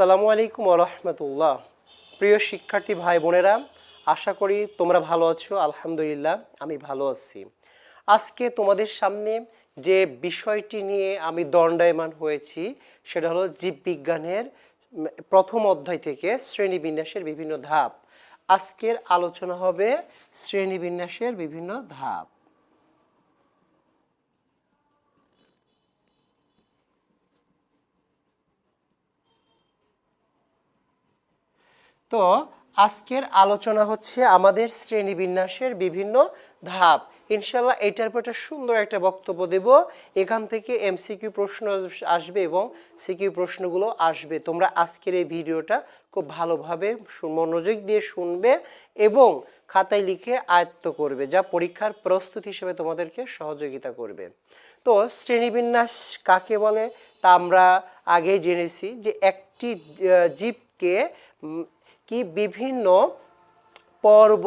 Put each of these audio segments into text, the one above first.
সালামু আলাইকুম রহমতুল্লাহ। প্রিয় শিক্ষার্থী ভাই বোনেরা, আশা করি তোমরা ভালো আছো, আলহামদুলিল্লাহ, আমি ভালো আছি। আজকে তোমাদের সামনে যে বিষয়টি নিয়ে আমি দণ্ডায়মান হয়েছি, সেটা হলো জীববিজ্ঞানের প্রথম অধ্যায় থেকে শ্রেণীবিন্যাসের বিভিন্ন ধাপ। আজকের আলোচনা হবে শ্রেণীবিন্যাসের বিভিন্ন ধাপ। তো আজকের আলোচনা হচ্ছে আমাদের শ্রেণীবিন্যাসের বিভিন্ন ধাপ। ইনশাল্লাহ এটার পর একটা সুন্দর একটা বক্তব্য দেব। এখান থেকে এমসিকিউ প্রশ্ন আসবে এবং সিকিউ প্রশ্নগুলো আসবে। তোমরা আজকের এই ভিডিওটা খুব ভালোভাবে মনোযোগ দিয়ে শুনবে এবং খাতায় লিখে আয়ত্ত করবে, যা পরীক্ষার প্রস্তুতি হিসেবে তোমাদেরকে সহযোগিতা করবে। তো শ্রেণীবিন্যাস কাকে বলে? তা আমরা আগেই জেনেছি যে একটি জীবকে কি বিভিন্ন পর্ব,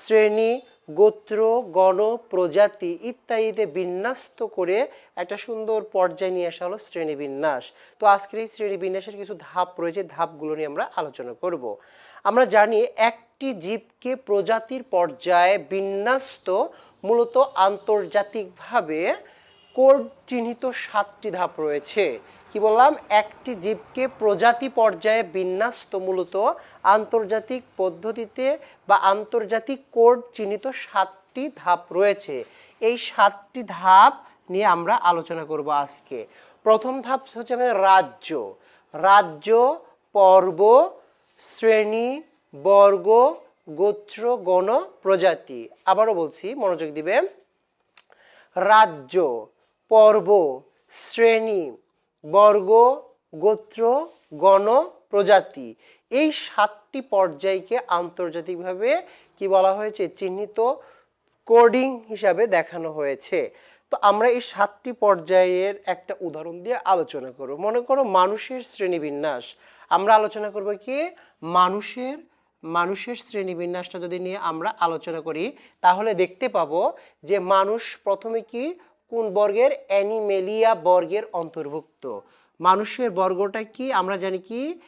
শ্রেণি, গোত্র, গণ, প্রজাতি ইত্যাদিতে বিন্যাস্ত করে একটা সুন্দর পর্যায়ে নিয়ে আসা হলো শ্রেণীবিন্যাস তো আজকের এই শ্রেণীবিন্যাসের কিছু ধাপ রয়েছে, ধাপগুলো নিয়ে আমরা আলোচনা করব। আমরা জানি একটি জীবকে প্রজাতির পর্যায়ে বিন্যাস্ত মূলত আন্তর্জাতিকভাবে কোড চিহ্নিত সাতটি ধাপ রয়েছে। কি বললাম? একটি জীবকে প্রজাতি পর্যায়ে বিন্যস্ত মূলত আন্তর্জাতিক পদ্ধতিতে বা আন্তর্জাতিক কোড চিহ্নিত সাতটি ধাপ রয়েছে। এই সাতটি ধাপ নিয়ে আমরা আলোচনা করব আজকে। প্রথম ধাপ হচ্ছে আমাদের রাজ্য। রাজ্য, পর্ব, শ্রেণি, বর্গ, গোত্র, গণ, প্রজাতি। আবারও বলছি, মনোযোগ দিবে রাজ্য, পর্ব, শ্রেণি বর্গ, গোত্র, গণ, প্রজাতি। এই সাতটি পর্যায়কে আন্তর্জাতিকভাবে কি বলা হয়েছে? চিহ্নিত কোডিং হিসাবে দেখানো হয়েছে। তো আমরা এই সাতটি পর্যায়ের একটা উদাহরণ দিয়ে আলোচনা করব। মনে করো মানুষের শ্রেণীবিন্যাস। আমরা আলোচনা করব কি? মানুষের মানুষের শ্রেণীবিন্যাসটা যদি নিয়ে আমরা আলোচনা করি, তাহলে দেখতে পাবো যে মানুষ প্রথমে কি কোন বর্গের? অ্যানিমেলিয়া বর্গের অন্তর্ভুক্ত। মানুষের বর্গটা কি? আমরা জানি কি?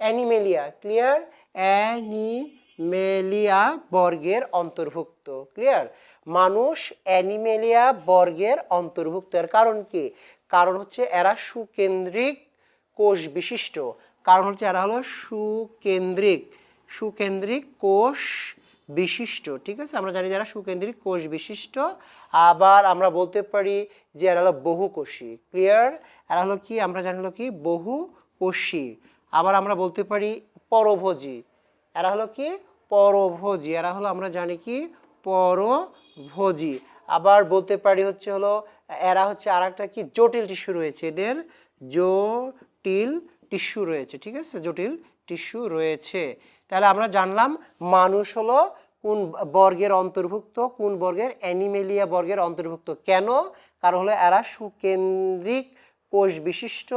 অ্যানিমেলিয়া। ক্লিয়ার অ্যানিমেলিয়া বর্গের অন্তর্ভুক্ত। ক্লিয়ার মানুষ অ্যানিমেলিয়া বর্গের অন্তর্ভুক্ত। এর কারণ কি? কারণ হচ্ছে এরা সুকেন্দ্রিক কোষ বিশিষ্ট। কারণ হচ্ছে এরা হলো সুকেন্দ্রিক। সুকেন্দ্রিক কোষ বিশিষ্ট, ঠিক আছে? আমরা জানি যারা সুকেন্দ্রিক কোষ বিশিষ্ট। আবার আমরা বলতে পারি যে এরা হলো বহুকোষী ক্লিয়ার? এরা হলো কি? আমরা জানি হলো কি? বহুকোষী আবার আমরা বলতে পারি পরভোজী। এরা হলো কি? পরভোজী। এরা হলো আমরা জানি কি? পরভোজী। আবার বলতে পারি হচ্ছে হলো, এরা হচ্ছে আর একটা কি? জটিল টিস্যু রয়েছে এদের। জটিল টিস্যু রয়েছে, ঠিক আছে? জটিল টিস্যু রয়েছে। তাহলে আমরা জানলাম মানুষ হলো কোন বর্গের অন্তর্ভুক্ত, কোন বর্গের অ্যানিমেলিয়া বর্গের অন্তর্ভুক্ত। কেন? কারণ হলো এরা সুকেন্দ্রিক কোষ বিশিষ্ট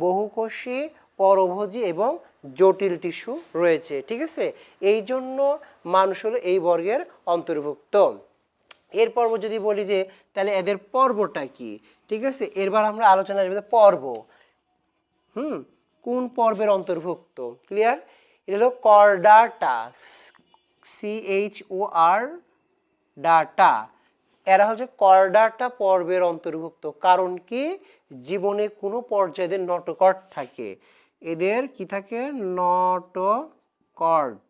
বহুকোষী, পরভোজী এবং জটিল টিস্যু রয়েছে, ঠিক আছে? এই জন্য মানুষ হলো এই বর্গের অন্তর্ভুক্ত। এর পর্ব যদি বলি যে, তাহলে এদের পর্বটা কি? ঠিক আছে? এরবার আমরা আলোচনা পর্ব। হুম? কোন পর্বের অন্তর্ভুক্ত? ক্লিয়ার? এটা হলো chordatas C H O R data. এরা হচ্ছে কর্ডাটা পর্বের অন্তর্ভুক্ত, কারণ কি? জীবনে কোনো পর্যায়ে নটকট থাকে। এদের কি থাকে? নটকট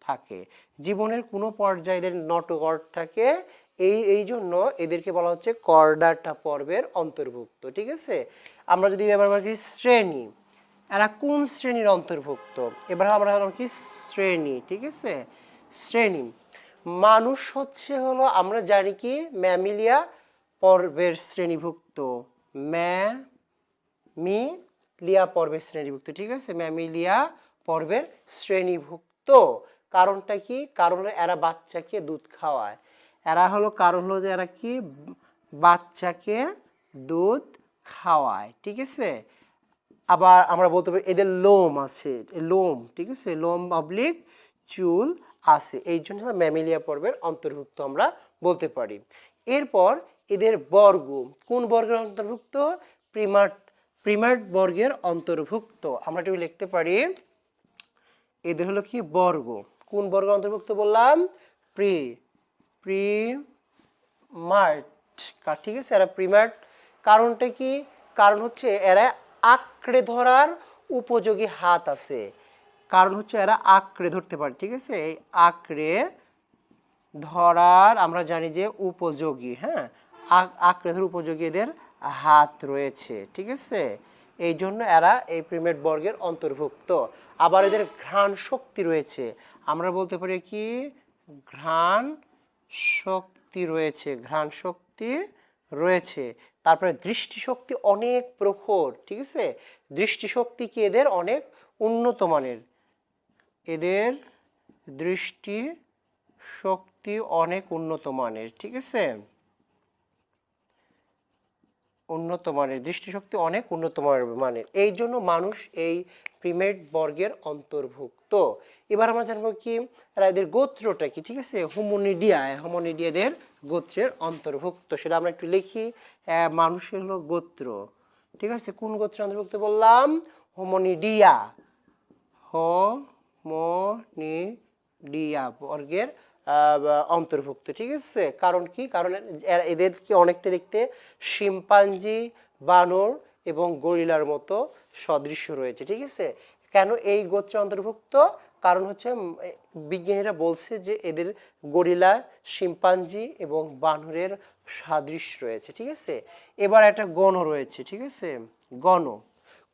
থাকে। জীবনের কোনো পর্যায়ে নটকট থাকে। এই এই জন্য এদেরকে বলা হচ্ছে কর্ডাটা পর্বের অন্তর্ভুক্ত, ঠিক আছে? আমরা যদি এবার করি শ্রেণি এরা কোন শ্রেণির অন্তর্ভুক্ত? এবার আমরা হলাম কি শ্রেণি, ঠিক আছে? শ্রেণি। মানুষ হচ্ছে হলো, আমরা জানি কি, ম্যামিলিয়া পর্বের শ্রেণীভুক্ত। ম্যা মি লিয়া পর্বের শ্রেণীভুক্ত, ঠিক আছে? ম্যামিলিয়া পর্বের শ্রেণীভুক্ত। কারণটা কি? কারণ এরা বাচ্চাকে দুধ খাওয়ায়। এরা হলো, কারণ হলো যে এরা কি? বাচ্চাকে দুধ খাওয়ায়, ঠিক আছে? আবার আমরা বলতে পারি এদের লোম আছে লোম, ঠিক আছে? লোম অবলিক চুল আছে। এই জন্য ম্যামিলিয়া পর্বের অন্তর্ভুক্ত আমরা বলতে পারি। এরপর এদের বর্গ, কোন বর্গের অন্তর্ভুক্ত? প্রিমার্ট প্রিমার্ট বর্গের অন্তর্ভুক্ত। আমরা একটু লিখতে পারি, এদের হলো কি? বর্গ। কোন বর্গ অন্তর্ভুক্ত বললাম? প্রি প্রি মার্ট ঠিক আছে? এরা প্রিমার্ট কারণটা কি? কারণ হচ্ছে এরা আঁকড়ে ধরার উপযোগী হাত আছে। কারণ হচ্ছে এরা আঁকড়ে ধরতে পারে, ঠিক আছে? এই আঁকড়ে ধরার আমরা জানি যে উপযোগী হ্যাঁ? আঁক- আঁকড়ে ধরার উপযোগী এদের হাত রয়েছে, ঠিক আছে? এই জন্য এরা এই প্রিমেট বর্গের অন্তর্ভুক্ত। আবার এদের ঘ্রাণ শক্তি রয়েছে। আমরা বলতে পারি কি? ঘ্রাণ শক্তি রয়েছে, ঘ্রাণ শক্তি রয়েছে। তারপরে দৃষ্টিশক্তি অনেক প্রখর, ঠিক আছে? দৃষ্টিশক্তি কি এদের? অনেক উন্নত মানের। এদের দৃষ্টি শক্তি অনেক উন্নত মানের, ঠিক আছে? উন্নত মানের, দৃষ্টিশক্তি অনেক উন্নত মানের মানের এই জন্য মানুষ এই প্রিমেট বর্গের অন্তর্ভুক্ত। এবার আমরা জানব কি এদের গোত্রটা কি, ঠিক আছে? হোমোনিডিয়া হোমোনিডিয়াদের গোত্রের অন্তর্ভুক্ত সেটা আমরা একটু লিখি। আহ, মানুষের হলো গোত্র। ঠিক আছে? কোন গোত্রের অন্তর্ভুক্ত বললাম? হোমোনিডিয়া। হোমোনিডিয়া বর্গের অন্তর্ভুক্ত। ঠিক আছে? কারণ কি? কারণ এদেরকে অনেকটা দেখতে শিম্পাঞ্জি বানর এবং গরিলার মতো সদৃশ্য রয়েছে, ঠিক আছে? কেন এই গোত্রে অন্তর্ভুক্ত? কারণ হচ্ছে বিজ্ঞানীরা বলছে যে এদের গরিলা, শিম্পাঞ্জি এবং বানরের সাদৃশ্য রয়েছে, ঠিক আছে? এবার একটা গণ রয়েছে, ঠিক আছে? গণ।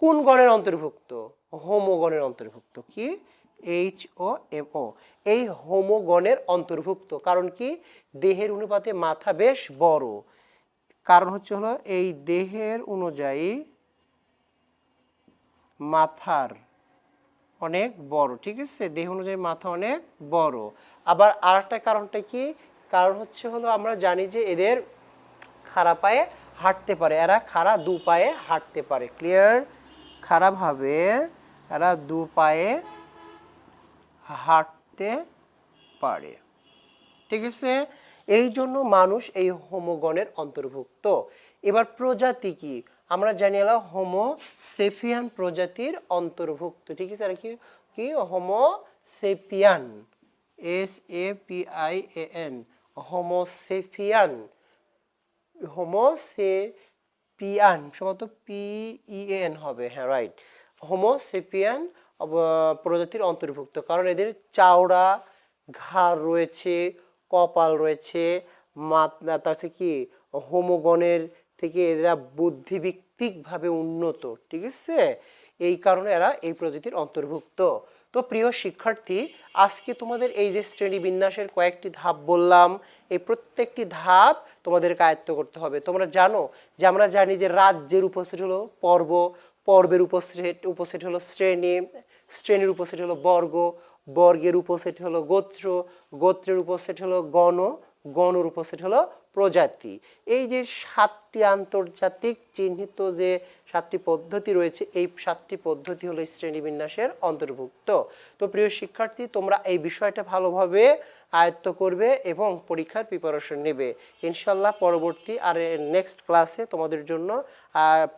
কোন গণের অন্তর্ভুক্ত? হোমোগণের অন্তর্ভুক্ত। কি? এইচ ও এম ও এই হোমোগণের অন্তর্ভুক্ত। কারণ কি? দেহের অনুপাতে মাথা বেশ বড়। কারণ হচ্ছে হলো, এই দেহের অনুযায়ী মাথার অনেক বড়, ঠিক আছে? দেহ অনুযায়ী মাথা অনেক বড়। আবার আরেকটা কারণটা কি? কারণ হচ্ছে হলো আমরা জানি যে এদের খাড়া পায়ে হাঁটতে পারে। এরা খাড়া দু পায়ে হাঁটতে পারে। ক্লিয়ার খাড়াভাবে এরা দু পায়ে হাঁটতে পারে। ঠিক আছে? এই জন্য মানুষ এই হোমোগণের অন্তর্ভুক্ত। এবার প্রজাতি কি? আমরা জানি এলা হোমো সেফিয়ান প্রজাতির অন্তর্ভুক্ত। ঠিক আছে, আর কি কি? Homo sapien S A P I E N homo sapien homo sapien সম্ভবত পি ই এন হবে হ্যাঁ রাইট হোমো হোমোসেপিয়ান প্রজাতির অন্তর্ভুক্ত, কারণ এদের চাওড়া ঘাড় রয়েছে, কপাল রয়েছে, মাথা, তার কি? হোমোগণের থেকে এরা বুদ্ধিভিত্তিকভাবে উন্নত, ঠিক আছে? এই কারণে এরা এই প্রজাতির অন্তর্ভুক্ত। তো প্রিয় শিক্ষার্থী, আজকে তোমাদের এই যে শ্রেণি বিন্যাসের কয়েকটি ধাপ বললাম, এই প্রত্যেকটি ধাপ তোমাদেরকে আয়ত্ত করতে হবে। তোমরা জানো যে আমরা জানি যে রাজ্যের উপস্থিত হলো পর্ব, পর্বের উপস্থিত উপস্থিত হলো শ্রেণি, শ্রেণির উপস্থিত হলো বর্গ, বর্গের উপস্থিত হলো গোত্র, গোত্রের উপস্থিত হলো গণ, গণর উপস্থিত হলো প্রজাতি। এই যে সাতটি আন্তর্জাতিক চিহ্নিত যে সাতটি পদ্ধতি রয়েছে, এই সাতটি পদ্ধতি হলো শ্রেণীবিন্যাসের অন্তর্ভুক্ত। তো প্রিয় শিক্ষার্থী, তোমরা এই বিষয়টা ভালোভাবে আয়ত্ত করবে এবং পরীক্ষার প্রিপারেশন নেবে। ইনশাল্লাহ পরবর্তী আর নেক্সট ক্লাসে তোমাদের জন্য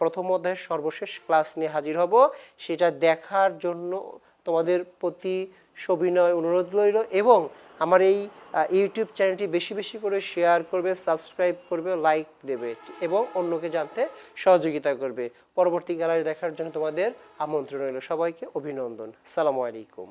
প্রথম অধ্যায়ের সর্বশেষ ক্লাস নিয়ে হাজির হব। সেটা দেখার জন্য তোমাদের প্রতি সবিনয় অনুরোধ রইল এবং আমার এই ইউটিউব চ্যানেলটি বেশি বেশি করে শেয়ার করবে সাবস্ক্রাইব করবে লাইক দেবে এবং অন্যকে জানতে সহযোগিতা করবে। পরবর্তী গ্যালারি দেখার জন্য তোমাদের আমন্ত্রণ রইল। সবাইকে অভিনন্দন। সালামু আলাইকুম।